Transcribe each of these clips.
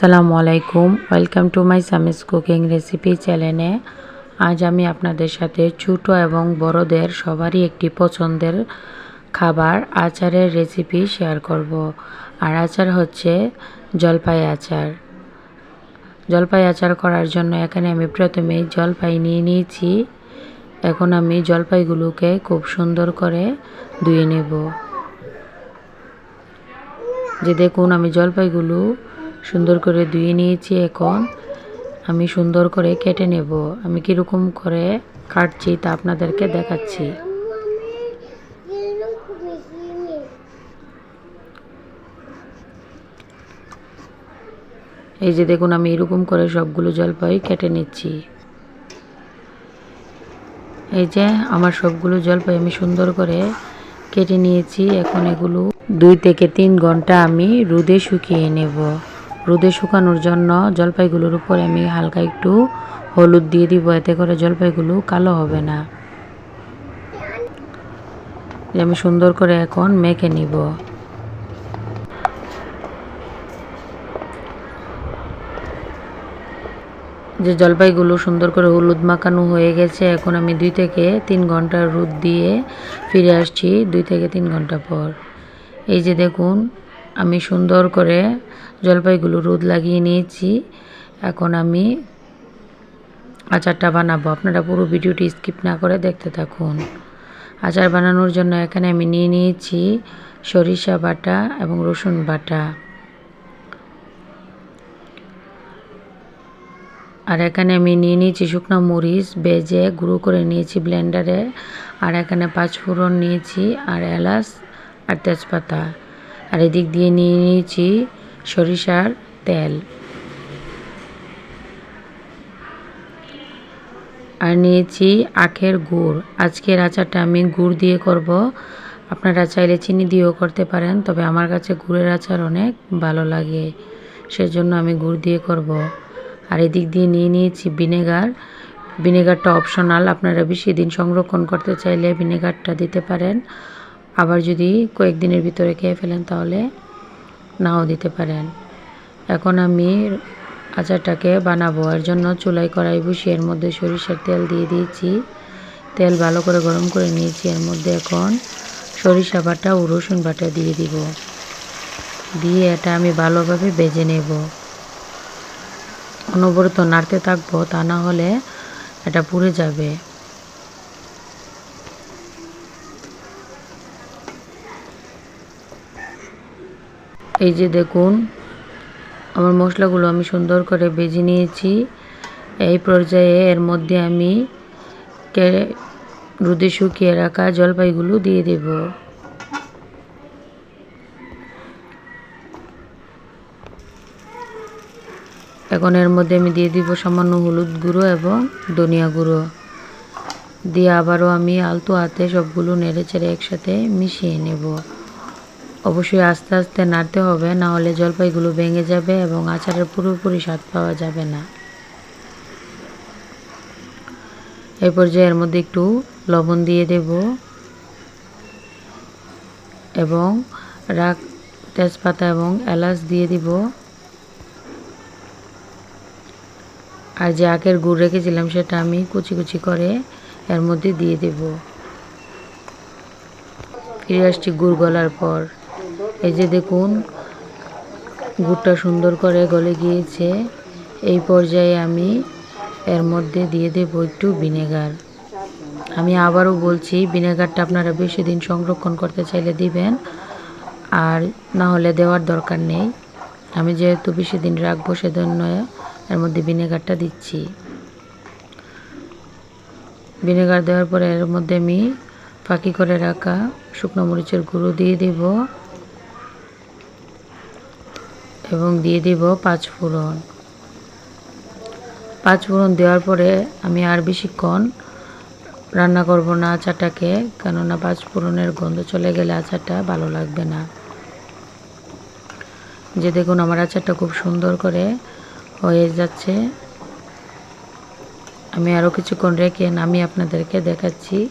আসসালামু আলাইকুম। Welcome to my Sami's cooking recipe চ্যানেলে আজ আমি আপনাদের সাথে ছোটো এবং বড়দের সবারই একটি পছন্দের খাবার, আচারের রেসিপি শেয়ার করব। আর আচার হচ্ছে জলপাই আচার। জলপাই আচার করার জন্য এখানে আমি প্রথমেই জলপাই নিয়ে নিয়েছি। এখন আমি জলপাইগুলোকে খুব সুন্দর করে ধুয়ে নেব। যে দেখুন আমি জলপাইগুলো সুন্দর করে ধুয়ে নিয়েছি এখন। আমি সুন্দর করে কেটে নেব। আমি কীরকম করে কাটছি তা আপনাদেরকে দেখাচ্ছি। এই যে দেখুন, আমি এরকম করে সবগুলো জলপাই কেটে নিচ্ছি। এই যে আমার সবগুলো জলপাই আমি সুন্দর করে কেটে নিয়েছি। এখন এগুলো দুই থেকে তিন ঘণ্টা আমি রোদে শুকিয়ে নেব। রোদে শুকানোর জন্য জলপাইগুলোর উপরে আমি হালকা একটু হলুদ দিয়ে দিব, এতে করে জলপাইগুলো কালো হবে না। আমি সুন্দর করে এখন মেখে নিব। যে জলপাইগুলো সুন্দর করে হলুদ মাখানো হয়ে গেছে, এখন আমি দুই থেকে তিন ঘণ্টা রোদ দিয়ে ফিরে আসছি, দুই থেকে তিন ঘণ্টা পর। এই যে দেখুন আমি সুন্দর করে জলপাইগুলো রোদ লাগিয়ে নিয়েছি। এখন আমি আচারটা বানাবো। আপনারা পুরো ভিডিওটি স্কিপ না করে দেখতে থাকুন। আচার বানানোর জন্য এখানে আমি নিয়ে নিয়েছি সরিষা বাটা এবং রসুন বাটা। আর এখানে আমি নিয়ে নিয়েছি শুকনো মরিচ বেজে গুঁড়ো করে নিয়েছি ব্লেন্ডারে। আর এখানে পাঁচ ফোড়ন নিয়েছি আর এলাচ আর তেজপাতা। আর এদিক দিয়ে নিয়ে নিয়েছি সরিষার তেল। আর নিয়েছি আখের গুড়। আজকের আচারটা আমি গুড় দিয়ে করব। আপনারা চাইলে চিনি দিয়েও করতে পারেন, তবে আমার কাছে গুড়ের আচার অনেক ভালো লাগে, সেজন্য আমি গুড় দিয়ে করব। আর এদিক দিয়ে নিয়ে নিয়েছি ভিনেগার। ভিনেগারটা অপশনাল, আপনারা বেশি দিন সংরক্ষণ করতে চাইলে ভিনেগারটা দিতে পারেন। আবার যদি কয়েকদিনের ভিতরে খেয়ে ফেলেন তাহলে নাও দিতে পারেন। এখন আমি আচারটাকে বানাবো। এর জন্য চুলাই কড়াই বসিয়ে এর মধ্যে সরিষার তেল দিয়ে দিয়েছি। তেল ভালো করে গরম করে নিয়েছি। এর মধ্যে এখন সরিষা বাটা ও রসুন বাটা দিয়ে দিব। দিয়ে এটা আমি ভালোভাবে বেজে নেব। অনবরত নাড়তে থাকব, তা না হলে এটা পুড়ে যাবে। এই যে দেখুন, আমার মশলাগুলো আমি সুন্দর করে বেজে নিয়েছি। এই পর্যায়ে এর মধ্যে আমি রোদে শুকিয়ে রাখা জলপাইগুলো দিয়ে দেব। এখন এর মধ্যে আমি দিয়ে দিব সামান্য হলুদ গুঁড়ো এবং ধনিয়া গুঁড়ো। দিয়ে আবারও আমি আলতো হাতে সবগুলো নেড়ে চেড়ে একসাথে মিশিয়ে নেব। অবশ্যই আস্তে আস্তে নাড়তে হবে, না হলে জলপাইগুলো ভেঙে যাবে এবং আচারের পুরোপুরি স্বাদ পাওয়া যাবে না। এই পর্যায়ে এর মধ্যে একটু লবণ দিয়ে দেব এবং রাখ তেজপাতা এবং এলাচ দিয়ে দিব। আর যে আখের গুড় রেখেছিলাম সেটা আমি কুচি কুচি করে এর মধ্যে দিয়ে দেব। ফিরে আসছি গুড় গলার পর। এই যে দেখুন, গুড়টা সুন্দর করে গলে গিয়েছে। এই পর্যায়ে আমি এর মধ্যে দিয়ে দেব একটু ভিনেগার। আমি আবারও বলছি, ভিনেগারটা আপনারা বেশি দিন সংরক্ষণ করতে চাইলে দিবেন, আর না হলে দেওয়ার দরকার নেই। আমি যেহেতু বেশি দিন রাখব, সেজন্য এর মধ্যে ভিনেগারটা দিচ্ছি। ভিনেগার দেওয়ার পরে এর মধ্যে আমি ফাঁকি করে রাখা শুকনো মরিচের গুঁড়ো দিয়ে দিব। এবং দিয়ে দিব পাঁচ ফোড়ন। পাঁচ ফোড়ন দেওয়ার পরে আমি আর বেশিক্ষণ রান্না করব না আচারটাকে, কেননা পাঁচ ফোড়নের গন্ধ চলে গেলে আচারটা ভালো লাগবে না। যে দেখুন আমার আচারটা খুব সুন্দর করে হয়ে যাচ্ছে। আমি আরও কিছুক্ষণ রেখে আমি আপনাদেরকে দেখাচ্ছি।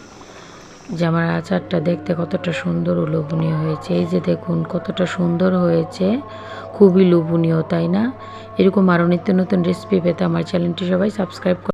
যে আমার আচারটা দেখতে কতটা সুন্দর ও লোভনীয় হয়েছে। এই যে দেখুন, কতটা সুন্দর হয়েছে। খুবই লোভনীয়, তাই না? এরকম আরও নিত্য নতুন রেসিপি পেতে আমার চ্যানেলটি সবাই সাবস্ক্রাইব